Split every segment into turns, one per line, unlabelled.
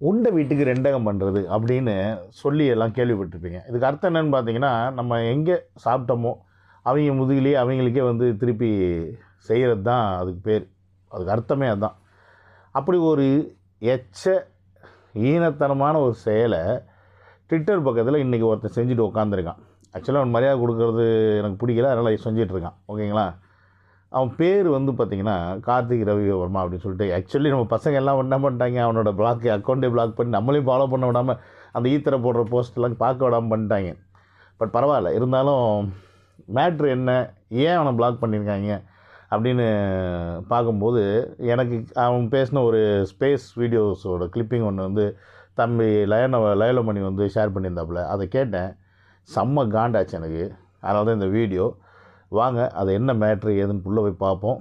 உண்ட வீட்டுக்கு ரெண்டகம் பண்ணுறது அப்படின்னு சொல்லி எல்லாம் கேள்விப்பட்டிருப்பீங்க. இதுக்கு அர்த்தம் என்னென்னு பார்த்தீங்கன்னா நம்ம எங்கே சாப்பிட்டோமோ அவங்க முதுகிலேயே அவங்களுக்கே வந்து திருப்பி செய்கிறது தான் அதுக்கு பேர். அதுக்கு அர்த்தமே அதுதான் அப்படி ஒரு எச்ச ஈனத்தனமான ஒரு செயலை ட்விட்டர் பக்கத்தில் இன்றைக்கி ஒருத்தன் செஞ்சுட்டு உட்காந்துருக்கான் ஆக்சுவலாக அவன் மரியாதை கொடுக்கறது எனக்கு பிடிக்கல அதனால் செஞ்சிட்ருக்கான் ஓகேங்களா அவன் பேர் வந்து பார்த்திங்கன்னா கார்த்திக் ரவி வர்மா அப்படின்னு சொல்லிட்டு. ஆக்சுவலி நம்ம பசங்க எல்லாம் என்ன பண்ணிட்டாங்க? அவனோட பிளாக் அக்கௌண்ட்டே பிளாக் பண்ணி நம்மளையும் ஃபாலோ பண்ண விடாமல் அந்த ஈத்தரை போடுற போஸ்ட்லாம் பார்க்க விடாமல் பண்ணிட்டாங்க. பட் பரவாயில்ல. இருந்தாலும் மேட்ரு என்ன? ஏன் அவனை பிளாக் பண்ணியிருக்காங்க? அப்படின்னு பார்க்கும்போது எனக்கு அவன் பேசின ஒரு ஸ்பேஸ் வீடியோஸோட கிளிப்பிங் ஒன்று வந்து தம்பி லயன லயலமணி வந்து ஷேர் பண்ணியிருந்தாப்புல. அதை கேட்டேன். செம்ம காண்டாச்சு எனக்கு. அதனால தான் இந்த வீடியோ வாங்க அது என்ன மேட்ரு ஏதுன்னு உள்ளே போய் பார்ப்போம்.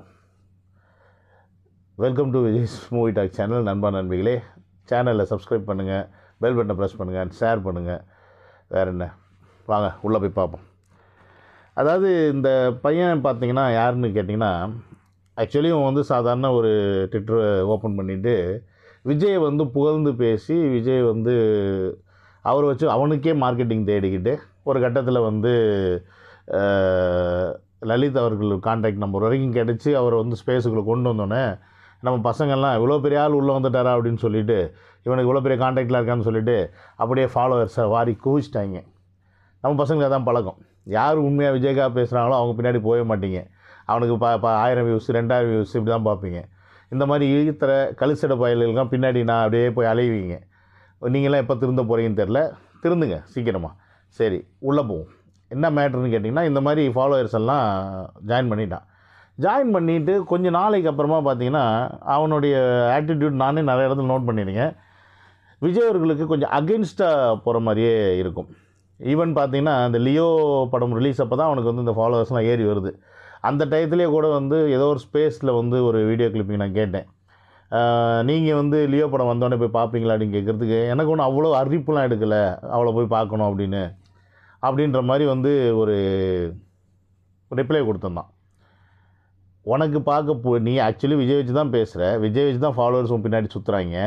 Welcome to Vijay's movie talk channel நண்பா நண்பிகளே. சேனலில் சப்ஸ்கிரைப் பண்ணுங்கள் பெல் பட்டனை ப்ரெஸ் பண்ணுங்கள் ஷேர் பண்ணுங்கள் வேறு என்ன? வாங்க உள்ளே போய் பார்ப்போம். அதாவது இந்த பையன் பார்த்தீங்கன்னா யாருன்னு கேட்டிங்கன்னா ஆக்சுவலி அவன் வந்து சாதாரண ஒரு ட்விட்டர் ஓப்பன் பண்ணிவிட்டு விஜய் வந்து புகழ்ந்து பேசி விஜய் வந்து அவரை வச்சு அவனுக்கே மார்க்கெட்டிங் தேடிக்கிட்டு ஒரு கட்டத்தில் வந்து லலித் அவர்கள் கான்டாக்ட் நம்பர் வரைக்கும் கிடச்சி அவரை வந்து ஸ்பேஸுக்குள்ளே கொண்டு வந்தோடனே நம்ம பசங்கள்லாம் இவ்வளோ பெரிய ஆள் உள்ளே வந்துட்டாரா அப்படின்னு சொல்லிவிட்டு இவனுக்கு இவ்வளோ பெரிய கான்டாக்டில் இருக்கான்னு சொல்லிவிட்டு அப்படியே ஃபாலோவர்ஸை வாரி குவிச்சிட்டாங்க. நம்ம பசங்களுக்கு அதான் பழக்கம். யார் உண்மையாக விஜய்க்காக பேசுகிறாங்களோ அவங்க பின்னாடி போக மாட்டீங்க. அவனுக்கு ப ப ஆயிரம் வியூஸ் ரெண்டாயிரம் வியூஸ் இப்படி தான் பார்ப்பீங்க. இந்த மாதிரி இழுத்துற கழுசட பயல்களுக்கெல்லாம் பின்னாடி நான் அப்படியே போய் அலைவீங்க. நீங்களாம் எப்போ திருந்த போகிறீங்கன்னு தெரில திருந்துங்க சீக்கிரமாக சரி உள்ளே போவோம். என்ன மேட்ருன்னு கேட்டிங்கன்னா இந்த மாதிரி ஃபாலோவர்ஸ் எல்லாம் ஜாயின் பண்ணிட்டான். ஜாயின் பண்ணிவிட்டு கொஞ்ச நாளைக்கு அப்புறமா பார்த்தீங்கன்னா அவனுடைய ஆட்டிடியூட் நானே நிறைய இடத்துல நோட் பண்ணியிருக்கேன். விஜய் அவர்களுக்கு கொஞ்சம் அகென்ஸ்டாக போகிற மாதிரியே இருக்கும். ஈவன் பார்த்தீங்கன்னா இந்த லியோ படம் ரிலீஸ் அப்போ தான் அவனுக்கு வந்து இந்த ஃபாலோவர்ஸ்லாம் ஏறி வருது. அந்த டயத்துலேயே கூட வந்து ஏதோ ஒரு ஸ்பேஸில் வந்து ஒரு வீடியோ கிளிப்பிங் நான் கேட்டேன். நீங்கள் வந்து லியோ படம் வந்தோடனே போய் பார்ப்பீங்களா அப்படின்னு கேட்குறதுக்கு எனக்கு ஒன்றும் அவ்வளோ அறிவிப்புலாம் எடுக்கலை. அவ்வளோ போய் பார்க்கணும் அப்படின்னு. அப்படின்ற மாதிரி வந்து ஒரு ரிப்ளை கொடுத்துருந்தான். உனக்கு பார்க்க போ நீ ஆக்சுவலி விஜய் வச்சு தான் பேசுகிற விஜய் வச்சு தான் ஃபாலோவர்ஸ் உன் பின்னாடி சுற்றுறாங்க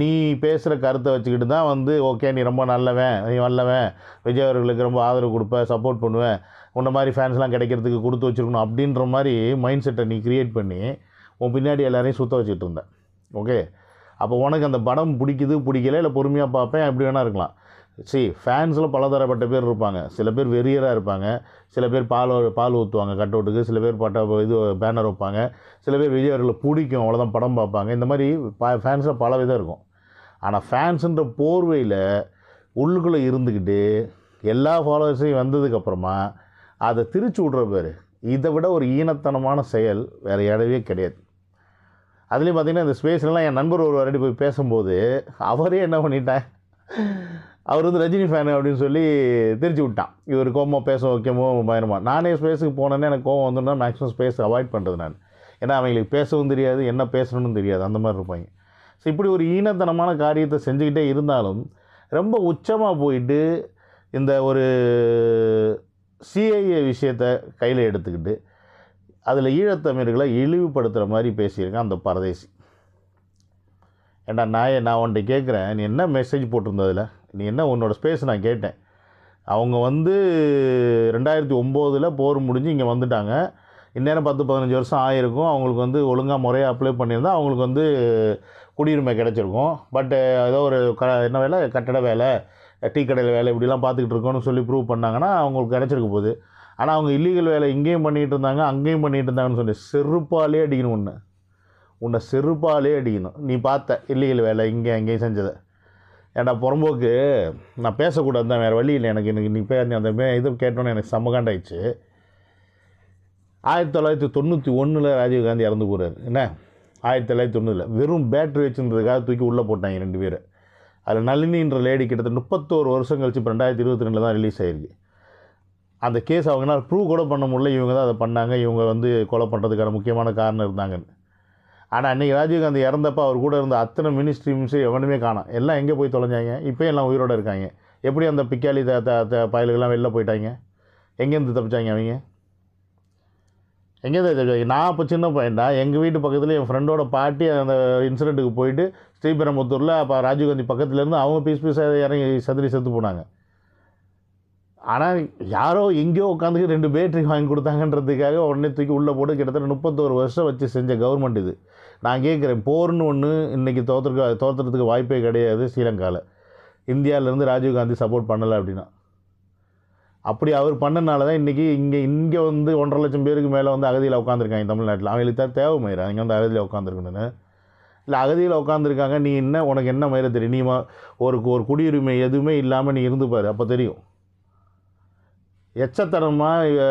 நீ பேசுகிற கருத்தை வச்சுக்கிட்டு தான் வந்து ஓகே நீ ரொம்ப நல்லவன் நீ வல்லவன் விஜய் அவர்களுக்கு ரொம்ப ஆதரவு கொடுப்ப சப்போர்ட் பண்ணுவேன் உன்ன மாதிரி ஃபேன்ஸ்லாம் கிடைக்கிறதுக்கு கொடுத்து வச்சுருக்கணும் அப்படின்ற மாதிரி மைண்ட் செட்டை நீ க்ரியேட் பண்ணி உன் பின்னாடி எல்லாரையும் சுற்ற வச்சுட்டு இருந்த. ஓகே அப்போ உனக்கு அந்த படம் பிடிக்குது பிடிக்கல இல்லை பொறுமையாக பார்ப்பேன் எப்படி வேணால் இருக்கலாம். சி ஃபேன்ஸில் பலதரப்பட்ட பேர் இருப்பாங்க. சில பேர் வெறியராக இருப்பாங்க. சில பேர் பால் பால் ஊற்றுவாங்க கட் அவுட்டுக்கு. சில பேர் பட்ட இது பேனர் வைப்பாங்க. சில பேர் விஜய் அவர்களை பிடிக்கும். அவ்வளோதான் படம் பார்ப்பாங்க. இந்த மாதிரி ப ஃபேன்ஸில் பல விதம் இருக்கும். ஆனால் ஃபேன்ஸுன்ற போர்வையில் உள்ளுக்குள்ளே இருந்துக்கிட்டு எல்லா ஃபாலோவர்ஸையும் வந்ததுக்கப்புறமா அதை திரிச்சு விட்ற பேர். இதை விட ஒரு ஈனத்தனமான செயல் வேறு இடவே கிடையாது. அதுலேயும் பார்த்திங்கன்னா இந்த ஸ்பேஸ்லலாம் என் நண்பர் ஒரு வாட்டி போய் பேசும்போது அவரே என்ன பண்ணிட்டேன் அவர் வந்து ரஜினி ஃபேனு அப்படின்னு சொல்லி தெரிச்சு விட்டான். இவர் கோவமாக பேச வைக்கமோ பயணமா நானே ஸ்பேஸுக்கு போனேன்னே எனக்கு கோவம் வந்துன்னா மேக்ஸிமம் ஸ்பேஸ் அவாய்ட் பண்ணுறது நான். ஏன்னா அவங்களுக்கு பேசவும் தெரியாது என்ன பேசணும்னு தெரியாது. அந்த மாதிரி இருப்பாங்க. ஸோ இப்படி ஒரு ஈனத்தனமான காரியத்தை செஞ்சுக்கிட்டே இருந்தாலும் ரொம்ப உச்சமாக போயிட்டு இந்த ஒரு சிஐஏ விஷயத்தை கையில் எடுத்துக்கிட்டு அதில் ஈழத்தமிழர்களை இழிவுபடுத்துகிற மாதிரி பேசியிருக்கான் அந்த பரதேசி. ஏண்டா நாயை நான் உன்ட்ட கேட்குறேன் நீ என்ன மெசேஜ் போட்டிருந்ததில் நீ என்ன உன்னோட ஸ்பேஸ் நான் கேட்டேன். அவங்க வந்து ரெண்டாயிரத்தி ஒம்போதில் போர் முடிஞ்சு இங்கே வந்துட்டாங்க. இந்நேரம் பத்து பதினஞ்சு வருஷம் ஆயிருக்கும். அவங்களுக்கு வந்து ஒழுங்காக முறையாக அப்ளை பண்ணியிருந்தால் அவங்களுக்கு வந்து குடியுரிமை கிடச்சிருக்கும். பட் ஏதோ ஒரு க என்ன வேலை? கட்டட வேலை டீ கடையில் வேலை இப்படிலாம் பார்த்துக்கிட்டு இருக்கோன்னு சொல்லி ப்ரூவ் பண்ணாங்கன்னா அவங்களுக்கு கிடச்சிருக்க போகுது. ஆனால் அவங்க இல்லீகல் வேலை இங்கேயும் பண்ணிகிட்டு இருந்தாங்க அங்கேயும் பண்ணிகிட்டு இருந்தாங்கன்னு சொல்லி செருப்பாலே அடிக்கணும் ஒன்று உன்னை செருப்பாலே அடிக்கணும். நீ பார்த்த இல்லீகல் வேலை இங்கே அங்கேயும் செஞ்சதை. ஏன்டா புறம்போக்கு நான் பேசக்கூடாது தான் வேறு வழி இல்லை எனக்கு. எனக்கு நீ பேர் அந்த மே இது கேட்டோன்னே எனக்கு செம்மகாண்டாயிடுச்சு ஆயிரத்தி தொள்ளாயிரத்தி தொண்ணூற்றி ஒன்றில் ராஜீவ்காந்தி இறந்து போகிறார் என்ன? ஆயிரத்தி தொள்ளாயிரத்தி தொண்ணூறில். வெறும் பேட்ரி வச்சுன்றதுக்காக தூக்கி உள்ளே போட்டாங்க ரெண்டு பேர். அதில் நளினின்ற லேடி கிட்டத்தட்ட முப்பத்தோரு வருஷம் கழிச்சு இப்போ ரெண்டாயிரத்தி இருபத்தி ரெண்டில் தான் ரிலீஸ் ஆயிருக்கு. அந்த கேஸ் அவங்களால ப்ரூவ் கூட பண்ண முடியல. இவங்க தான் அதை பண்ணாங்க. இவங்க வந்து கொலை பண்ணுறதுக்கான முக்கியமான காரணம் இருந்தாங்கன்னு. ஆனால் அன்றைக்கி ராஜீவ்காந்தி இறந்தப்போ அவர் கூட இருந்த அத்தனை மினிஸ்ட்ரிம்ஸு எவனுமே காணும். எல்லாம் எங்கே போய் தொலைஞ்சாங்க? இப்போயும் எல்லாம் உயிரோடு இருக்காங்க. எப்படி அந்த பிக்காலி த த பயலுக்கெல்லாம் வெளில போயிட்டாங்க? எங்கேருந்து தப்பிச்சாங்க அவங்க? எங்கேருந்து தப்பிச்சாங்க? நான் இப்போ சின்ன பையன்டா. எங்கள் வீட்டு பக்கத்தில் என் ஃப்ரெண்டோட பாட்டி அந்த இன்சிடெண்ட்டுக்கு போயிட்டு ஸ்ரீபெரும்புத்தூரில் அப்போ ராஜீவ்காந்தி பக்கத்துலேருந்து அவங்க பீஸ் பீஸாக இறங்கி சதுரி செத்து போனாங்க. ஆனால் யாரோ எங்கேயோ உட்காந்துக்கு ரெண்டு பேட்டரி வாங்கி கொடுத்தாங்கன்றதுக்காக உடனே தூக்கி உள்ளே போட்டு கிட்டத்தட்ட முப்பத்தோரு வருஷம் வச்சு செஞ்ச கவர்மெண்ட் இது. நான் கேட்குறேன் போர்னு ஒன்று இன்றைக்கி தோற்றுக்க தோற்றுறதுக்கு வாய்ப்பே கிடையாது ஸ்ரீலங்காவில் இந்தியாவிலேருந்து ராஜீவ்காந்தி சப்போர்ட் பண்ணலை அப்படின்னா. அப்படி அவர் பண்ணனால தான் இன்றைக்கி இங்கே இங்கே வந்து ஒன்றரை லட்சம் பேருக்கு மேலே வந்து அகதியில் உட்காந்துருக்காங்க தமிழ்நாட்டில். அவங்களுக்கு தான் தேவை மயிரா? இங்கே வந்து அகதியில் உட்காந்துருக்கணுன்னு இல்லை அகதியில் உட்காந்துருக்காங்க நீ என்ன உனக்கு என்ன மயிரை தெரியும்? நீ ஒரு ஒரு குடியுரிமை எதுவுமே இல்லாமல் நீ இருந்துப்பார் அப்போ தெரியும். எச்சத்தனமாக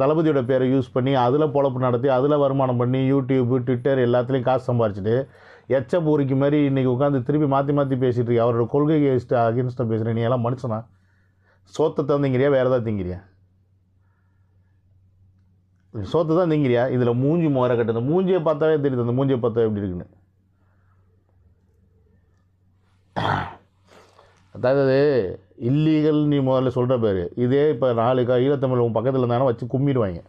தளபதியோட பேரை யூஸ் பண்ணி அதில் பொழப்பு நடத்தி அதில் வருமானம் பண்ணி யூடியூப்பு ட்விட்டர் எல்லாத்துலேயும் காசு சம்பாரிச்சிட்டு எச்ச பூரிக்கு மாதிரி இன்றைக்கி உட்காந்து திருப்பி மாற்றி மாற்றி பேசிகிட்டு இருக்கேன் அவரோட கொள்கை அகேன்ஸ்டாக பேசுகிறேன் நீ எல்லாம் மனுஷனா? சோத்தை தந்திங்கிறியா? வேறு ஏதாவது திங்கிறியா? சோத்தை தான் திங்கிறியா? இதில் மூஞ்சி முறை கட்டு இந்த மூஞ்சியை பார்த்தாவே தெரியுது அந்த மூஞ்சியை பார்த்தா எப்படி இருக்குன்னு. அதாவது இல்லீகல் நீ முதல்ல சொல்கிற பேர். இதே இப்போ நாலு கா ஈழத்தமிழ் உன் பக்கத்தில் இருந்தாலும் வச்சு கும்பிடுவாங்க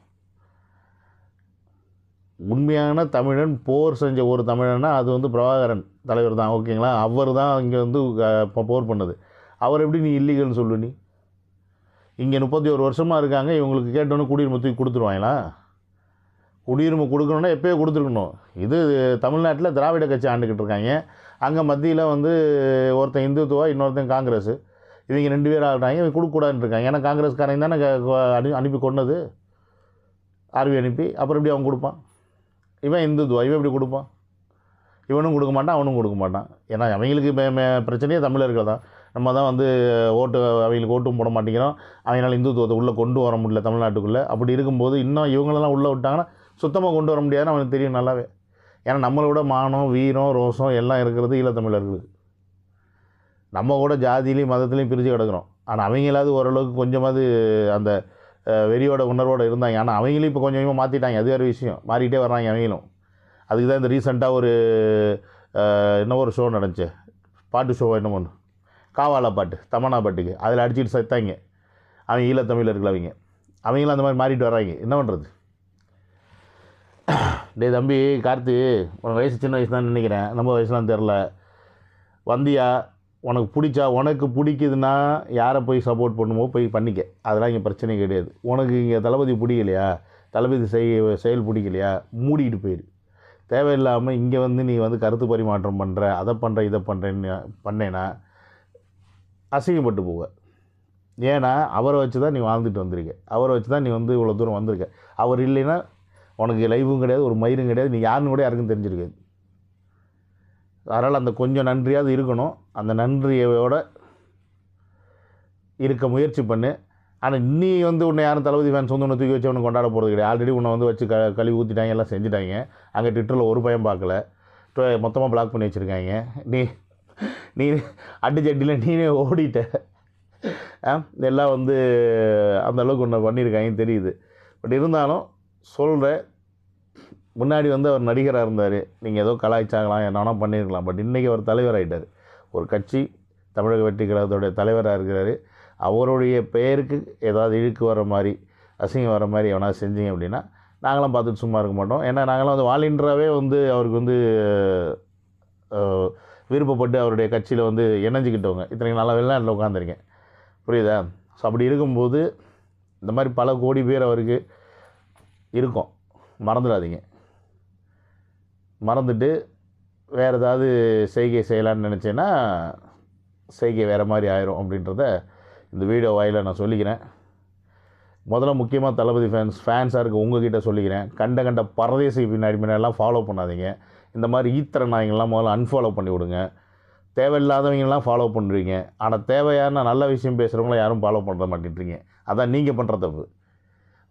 உண்மையான தமிழன் போர் செஞ்ச ஒரு தமிழன்னா அது வந்து பிரபாகரன் தலைவர் தான். ஓகேங்களா அவர் தான் இங்கே வந்து இப்போ போர் பண்ணது. அவர் எப்படி நீ இல்லீகல்னு சொல்லு நீ? இங்கே முப்பத்தி ஒரு வருஷமாக இருக்காங்க இவங்களுக்கு கேட்டோன்னு குடியுரிமை தூக்கி கொடுத்துருவாங்களா? குடியுரிமை கொடுக்கணுன்னா எப்போயோ கொடுத்துருக்கணும். இது தமிழ்நாட்டில் திராவிட கட்சி ஆண்டுக்கிட்டு இருக்காங்க. அங்கே மத்தியில் வந்து ஒருத்தன் இந்துத்துவா இன்னொருத்தன் காங்கிரஸு. இவங்க ரெண்டு பேரும் ஆடுறாங்க இவங்க கொடுக்கக்கூடாதுன்னு இருக்காங்க ஏன்னா காங்கிரஸ்காரங்க தானே அனு அனுப்பி கொண்டது ஆர்வி அனுப்பி அப்புறம் எப்படி அவன் கொடுப்பான்? இவன் இந்துத்துவா இவன் எப்படி கொடுப்பான்? இவனும் கொடுக்க மாட்டான் அவனும் கொடுக்க மாட்டான். ஏன்னா அவங்களுக்கு மே- மே- பிரச்சனையே தமிழர்கள் தான். நம்ம தான் வந்து ஓட்டு அவங்களுக்கு ஓட்டும் போட மாட்டேங்கிறோம். அவங்களால இந்துத்துவத்தை உள்ளே கொண்டு வர முடியல தமிழ்நாட்டுக்குள்ளே. அப்படி இருக்கும்போது இன்னும் இவங்களெல்லாம் உள்ளே விட்டாங்கன்னா சுத்தமாக கொண்டு வர முடியாதுன்னு அவனுக்கு தெரியும் நல்லாவே. ஏன்னா நம்மளோட மானம் வீரம் ரோசம் எல்லாம் இருக்கிறது ஈழத்தமிழர்களுக்கு நம்ம கூட ஜாதியிலையும் மதத்துலேயும் பிரித்து கிடக்கிறோம். ஆனால் அவங்களாவது ஓரளவுக்கு கொஞ்சமாவது அந்த வெறியோட உணர்வோடு இருந்தாங்க. ஆனால் அவங்களையும் இப்போ கொஞ்சம் கொஞ்சமாக மாற்றிட்டாங்க அது வேறு விஷயம். மாறிக்கிட்டே வர்றாங்க அவங்களும். அதுக்கு தான் இந்த ரீசெண்டாக ஒரு என்ன ஒரு ஷோ நடந்துச்சு. பாட்டு ஷோ என்ன ஒன்று காவாலா பாட்டு தமனா பாட்டுக்கு. அதில் அடிச்சுட்டு செத்தாங்க. அவங்க ஈழத்தமிழர்கள் அவங்க. அவங்களும் அந்த மாதிரி மாறிட்டு வர்றாங்க. என்ன பண்ணுறது டே தம்பி கார்த்தி உன் வயசு சின்ன வயசு தான் நினைக்கிறேன். நம்ம வயசுலாம் தெரில வந்தியா? உனக்கு பிடிச்சா உனக்கு பிடிக்குதுன்னா யாரை போய் சப்போர்ட் பண்ணுமோ போய் பண்ணிக்க. அதெல்லாம் இங்கே பிரச்சனை கிடையாது. உனக்கு இங்கே தளபதி பிடிக்கலையா? தளபதி செய் செயல் பிடிக்கலையா? மூடிக்கிட்டு போயிரு. தேவையில்லாமல் இங்கே வந்து நீ வந்து கருத்து பரிமாற்றம் பண்ணுற அதை பண்ணுற இதை பண்ணுறேன்னு பண்ணேன்னா அசிங்கப்பட்டு போவ. ஏன்னா அவரை வச்சு தான் நீ வாழ்ந்துட்டு வந்திருக்க. அவரை வச்சு தான் நீ வந்து இவ்வளோ தூரம் வந்திருக்க. அவர் இல்லைன்னா உனக்கு லைஃபும் கிடையாது ஒரு மயிரும் கிடையாது. நீ யாருன்னு கூட யாருக்கும் தெரிஞ்சிருக்காது. அதனால் அந்த கொஞ்சம் நன்றியாவது இருக்கணும். அந்த நன்றியோட இருக்க முயற்சி பண்ணு. ஆனால் நீ வந்து உன்னை யாரும் தளபதி ஃபேன்ஸ் வந்து ஒன்று தூக்கி வச்சு ஒன்று கொண்டாட போகிறது கிடையாது. ஆல்ரெடி உன்னை வந்து வச்சு க கழுவி ஊற்றிட்டாங்க எல்லாம் செஞ்சுட்டாங்க. அங்கே ட்விட்டரில் ஒரு பையன் பார்க்கல. மொத்தமாக பிளாக் பண்ணி வச்சுருக்காங்க. நீ நீ அடிச்சட்டியில் நீனே ஓடிட்ட. ஆ, எல்லாம் வந்து அந்தளவுக்கு ஒன்று பண்ணியிருக்காங்கன்னு தெரியுது. பட் இருந்தாலும் சொல்கிறேன் முன்னாடி வந்து அவர் நடிகராக இருந்தார். நீங்கள் ஏதோ கலாய்ச்சாங்களாம் என்ன வேணால் பண்ணியிருக்கலாம் பட் இன்றைக்கி அவர் தலைவர் ஆகிட்டார் ஒரு கட்சி தமிழக வெற்றி கழகத்தோடைய தலைவராக இருக்கிறாரு. அவருடைய பெயருக்கு ஏதாவது இழுக்கு வர மாதிரி அசிங்கம் வர மாதிரி எவனாவது செஞ்சீங்க அப்படின்னா நாங்களாம் பார்த்துட்டு சும்மா இருக்க மாட்டோம். ஏன்னா நாங்களாம் வந்து வாலின்றாவே வந்து அவருக்கு வந்து விருப்பப்பட்டு அவருடைய கட்சியில் வந்து இணைஞ்சிக்கிட்டவங்க. இத்தனைக்கு நாளாக வெளிநாட்டில் உட்காந்துருக்கேன் புரியுதா? ஸோ அப்படி இருக்கும்போது இந்த மாதிரி பல கோடி பேர் அவருக்கு இருக்கும். மறந்துடாதீங்க. மறந்துட்டு வேறு ஏதாவது செய்கை செய்யலான்னு நினச்சேன்னா செய்கை வேறு மாதிரி ஆயிரும் அப்படின்றத இந்த வீடியோ வாயில் நான் சொல்லிக்கிறேன். முதல்ல முக்கியமாக தளபதி ஃபேன்ஸ் ஃபேன்ஸாக இருக்க உங்ககிட்ட சொல்லிக்கிறேன். கண்ட கண்ட பரதேசி பின்னாடி பின்னாடிலாம் ஃபாலோ பண்ணாதீங்க. இந்த மாதிரி ஈத்திர நாயங்கள்லாம் முதல்ல அன்ஃபாலோ பண்ணி விடுங்க. தேவையில்லாதவங்கெல்லாம் ஃபாலோ பண்ணுறீங்க ஆனால் தேவையான நல்ல விஷயம் பேசுகிறவங்கள யாரும் ஃபாலோ பண்ண மாட்டேன்றீங்க. அதான் நீங்கள் பண்ணுற தப்பு.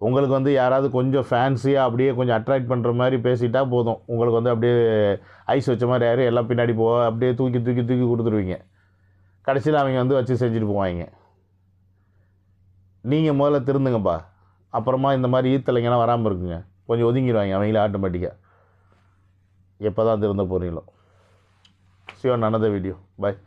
உங்களுக்கு வந்து யாராவது கொஞ்சம் ஃபேன்சியாக அப்படியே கொஞ்சம் அட்ராக்ட் பண்ணுற மாதிரி பேசிட்டா போதும். உங்களுக்கு வந்து அப்படியே ஐஸ் வச்ச மாதிரி யாரும் எல்லாம் பின்னாடி போக அப்படியே தூக்கி தூக்கி தூக்கி கொடுத்துருவீங்க. கடைசியில் அவங்க வந்து வச்சு செஞ்சுட்டு போவாங்க. நீங்கள் முதல்ல திருந்துங்கப்பா. அப்புறமா இந்த மாதிரி ஈத்தலைங்கெல்லாம் வராமல் இருக்குங்க. கொஞ்சம் ஒதுங்கிடுவாங்க அவங்களே ஆட்டோமேட்டிக்காக எப்போ தான் திருந்த போகிறீங்களோ சிவன் another வீடியோ பாய்